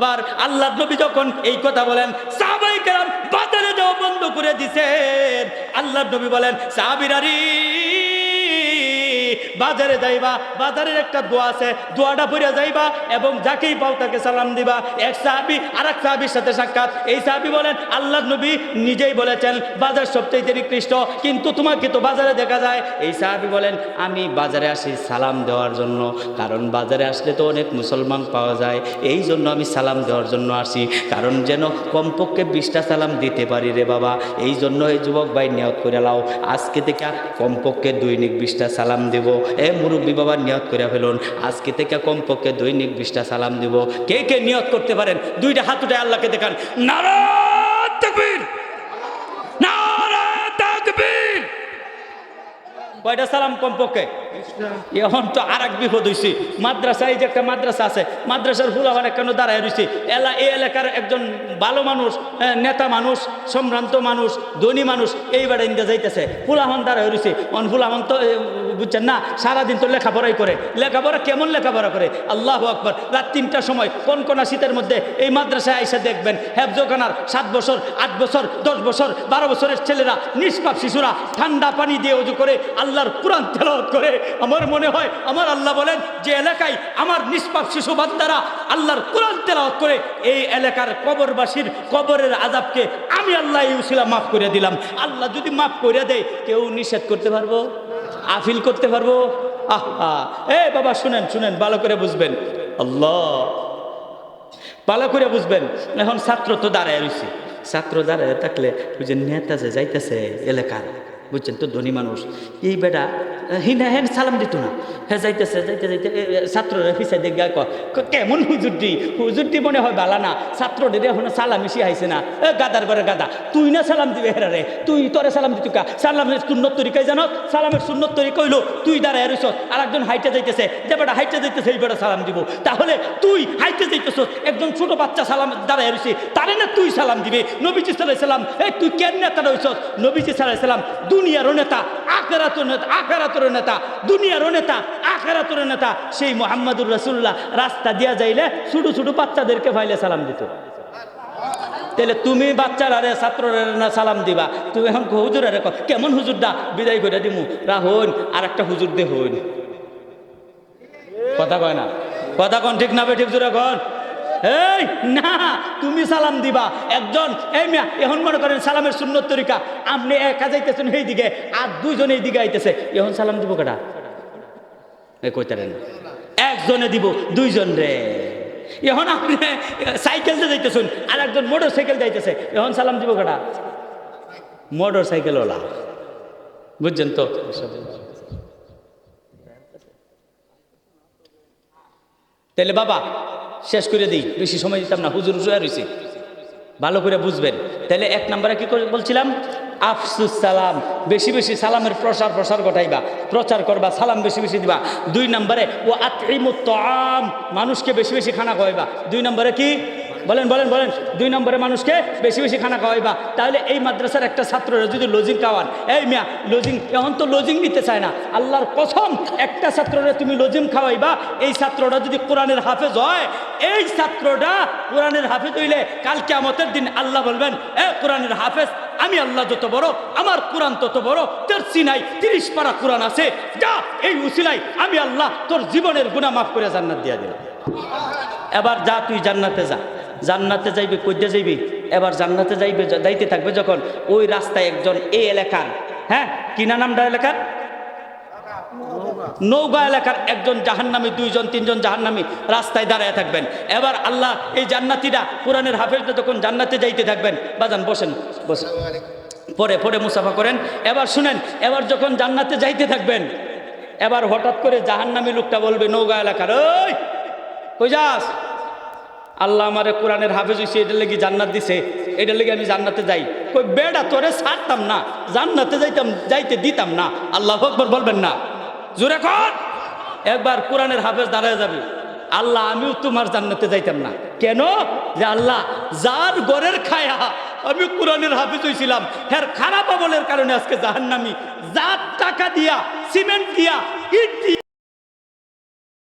আবার আল্লাহ নবী যখন এই কথা বলেন, সাহাবাই কেরাম বাজারে যাওয়া বন্ধ করে দিছেন। আল্লাহ নবী বলেন সাহাবিরারি বাজারে যাইবা, বাজারের একটা দোয়া আছে, দোয়াটা পড়ে যাইবা এবং যাকেই পাও তাকে সালাম দিবা। এক সাহাবি আর এক সাহাবির সাথে সাক্ষাৎ। এই সাহাবি বলেন আল্লাহ নবী নিজেই বলেছেন, বাজার সবচেয়ে নিকৃষ্ট, কিন্তু তোমাকে তো বাজারে দেখা যায়। এই সাহাবি বলেন, আমি বাজারে আসি সালাম দেওয়ার জন্য, কারণ বাজারে আসলে তো অনেক মুসলমান পাওয়া যায়। এই জন্য আমি সালাম দেওয়ার জন্য আসি, কারণ যেন কমপক্ষে বিশটা সালাম দিতে পারি রে বাবা। এই জন্য এই যুবক ভাই নিয়ত করে লাও। আজকে থেকে কমপক্ষে দৈনিক বিশটা সালাম দেব। এ মুরব্বী বাবা নিয়ত করে ফেলুন। আজকে থেকে কমপক্ষে দৈনিক বিশটা সালাম দিব। কে কে নিয়ত করতে পারেন? দুইটা হাত উঠে আল্লাহকে দেখান। নারা কয়টা সালাম কমপক্ষে? এখন তো আর এক বিপদ হয়েছি মাদ্রাসা এই যে একটা মাদ্রাসা আছে, মাদ্রাসার ফুলাহান কেন দাঁড়ায় রয়েছে এলা, এই এলাকার একজন ভালো মানুষ নেতা মানুষ, সম্ভ্রান্ত মানুষ, ধনী মানুষ, এইবার ইন্দা যাইতেছে। ফুলাহান দাঁড়ায় রয়েছে অন ফুলাহান তো বুঝছেন না? সারাদিন তো লেখাপড়াই করে। লেখাপড়া কেমন লেখাপড়া করে? আল্লাহ আকবর। রাত তিনটার সময় কোন কোনা শীতের মধ্যে এই মাদ্রাসায় আইসা দেখবেন, হেফজোখানার সাত বছর, আট বছর, দশ বছর, বারো বছরের ছেলেরা, নিষ্পাপ শিশুরা ঠান্ডা পানি দিয়ে উজু করে আল্লাহর কোরআন তেলাওয়াত করে। আমার মনে হয়, আমার আল্লাহ বলেন, যে এলাকায় আমার নিষ্পাপ শিশু বান্দারা আল্লাহর কোরআন তেলাওয়াত করে, এই এলাকার কবরবাসীর কবরের আজাবকে আমি আল্লাহ ইউসিলা মাফ করে দিলাম। আল্লাহ যদি মাফ করে দেয়, কেউ নিষেধ করতে পারব? আফিল করতে পারব? আহা। এ বাবা, শুনেন শুনেন, ভালো করে বুঝবেন। আল্লাহ। ভালো করে বুঝবেন। এখন ছাত্র তো দাঁড়ায় রয়েছে ছাত্র দাঁড়ায় থাকলে ওই যে নেতা যে যাইতেছে এলাকার, বুঝছেন তো, ধনী মানুষ। এই বেটা হিনা হেন সালাম দিত না। হ্যাঁ যাইতেছে, যাইতে যাইতে ছাত্ররা পিছাই দেখে ক- কেমন হুজুরটি হুজুরটি মনে হয় বালা না। ছাত্রদের এখন সালাম মিশি আইছে না। এ, গাদার ঘরে গাদা, তুই না সালাম দিবে হেরা রে? তুই তোরে সালাম দিতু কা? সালামের সুন্নত তরিকাই জানো? সালামের সুন্নত তরিকা হইল তুই দাঁড়ায় রইছ আর একজন হাইটে যাইতেছে, যে বেটা হাইটে যাইতেছে, এই বেটা সালাম দিব। তাহলে তুই হাইটে যাইতেছ একজন ছোট বাচ্চা সালাম দাঁড়ায় রইছে, তারে না তুই সালাম দিবে? নবীজি সাল্লাহ সাল্লাম এই তুই কেন নেতা রইছ নবীজি সাল্লাহ সাল্লাম দুনিয়ারও নেতা, আখেরাতও নেতা আখেরাতর নেতা, দুনিয়ারও নেতা, আখেরাতর নেতা, সেই মোহাম্মদুর রসুল্লাহ রাস্তা দিয়া যাইলে ছোটো ছোটো বাচ্চাদেরকে ভাইলে সালাম দিত। তাহলে তুমি বাচ্চারা রে ছাত্ররা না সালাম দিবা? তুমি এখন হুজুর রে কেমন হুজুর দা বিদায় করে দিমু। রাহুন আর একটা হুজুর দে হইন কথা কয় না? কথা কন ঠিক না বে ঠিক জোরে কন? এই, না, তুমি সালাম দিবা। একজন, এই মিয়া, এখন মনে করেন সালামের সুন্নত তরিকা। আপনি একা যাইতেছেন এই দিকে আর দুইজন এই দিকে আইতেছে। এখন সালাম দিব কেটা কইতারেন একজনে দিব, দুইজন রে। এখন আপনি সাইকেল যাইতেছেন আর একজন মোটর সাইকেল যাইতেছে এখন সালাম দিব কেটা মোটর ওলা বুঝছেন তো? তাহলে বাবা শেষ করে দিই। বেশি সময় দিতাম না। হুজুর হুজুর রয়েছে ভালো করে বুঝবেন। তাহলে এক নম্বরে কী বলছিলাম? আফসুস সালাম। বেশি বেশি সালামের প্রসার প্রসার ঘটাইবা। প্রচার করবা, সালাম বেশি বেশি দিবা। দুই নম্বরে ও আত্রিমুত আম মানুষকে বেশি বেশি খানা খাওয়াইবা। দুই নম্বরে কি? বলেন বলেন বলেন। দুই নম্বরে মানুষকে বেশি বেশি খানা খাওয়াইবা। তাহলে এই মাদ্রাসার একটা ছাত্ররা যদি লজিং খাওয়ান, এই মিয়া লজিং এখন তো লজিং নিতে চায় না। আল্লাহর কসম, একটা ছাত্ররা তুমি লজিং খাওয়াইবা, এই ছাত্রটা যদি কোরআনের হাফেজ হয়, এই ছাত্রটা কোরআনের হাফেজ হইলে কালকে আমাদের দিন আল্লাহ বলবেন, এ কোরআনের হাফেজ আমি আল্লাহ যত বড়, আমার কোরআন তত বড়, তোর সিনাই তিরিশ পারা কোরআন আছে। যা, এই উসিলাই আমি আল্লাহ তোর জীবনের গুণা মাফ করে জান্নাত দিয়া দিলাম। এবার যা, তুই জান্নাতে যা। জান্নাতে যাইবে, কইতে যাইবি? এবার জান্নাতে যাইবে যাইতে থাকবে যখন ওই রাস্তায় একজন এই এলাকার হ্যাঁ? কিনা নামটা এলাকার? নৌকা এলাকার একজন জাহান্নামী, দুইজন, তিনজন জাহান্নামী রাস্তায় দাঁড়ায় থাকবেন। এবার আল্লাহ এই জান্নাতিরা কোরআনের হাফেজটা যখন জান্নাতে যাইতে থাকবেন, বাজান, বসেন বসেন। পরে পরে মুসাফা করেন। এবার শুনেন, এবার যখন জান্নাতে যাইতে থাকবেন, এবার হঠাৎ করে জাহান্নামী লোকটা বলবে, নৌকা এলাকার, ওই, কই যাস? আল্লাহ আমারে কোরআনের হাফেজ হইছে, এটার লেগে জান্নাত দিছে, এটার লেগে আমি জান্নাতে যাই। কই বেড়া, তোরে ছাড়তাম না, জান্নাতে যাইতাম, যাইতে দিতাম না। আল্লাহ আকবর বলবেন না। জোরে কর। একবার কোরআনের হাফেজ দাঁড়ায় যাবে। আল্লাহ, আমিও তোমার জান্নাতে যাইতাম না। কেন? যে আল্লাহ, যার গড়ের খায়া আমি কোরআনের হাফিজ হয়েছিলাম হ্যাঁ খারাপ আমলের কারণে আজকে জাহান্নামি। যার টাকা দিয়া, সিমেন্ট দিয়া, ইট দিয়া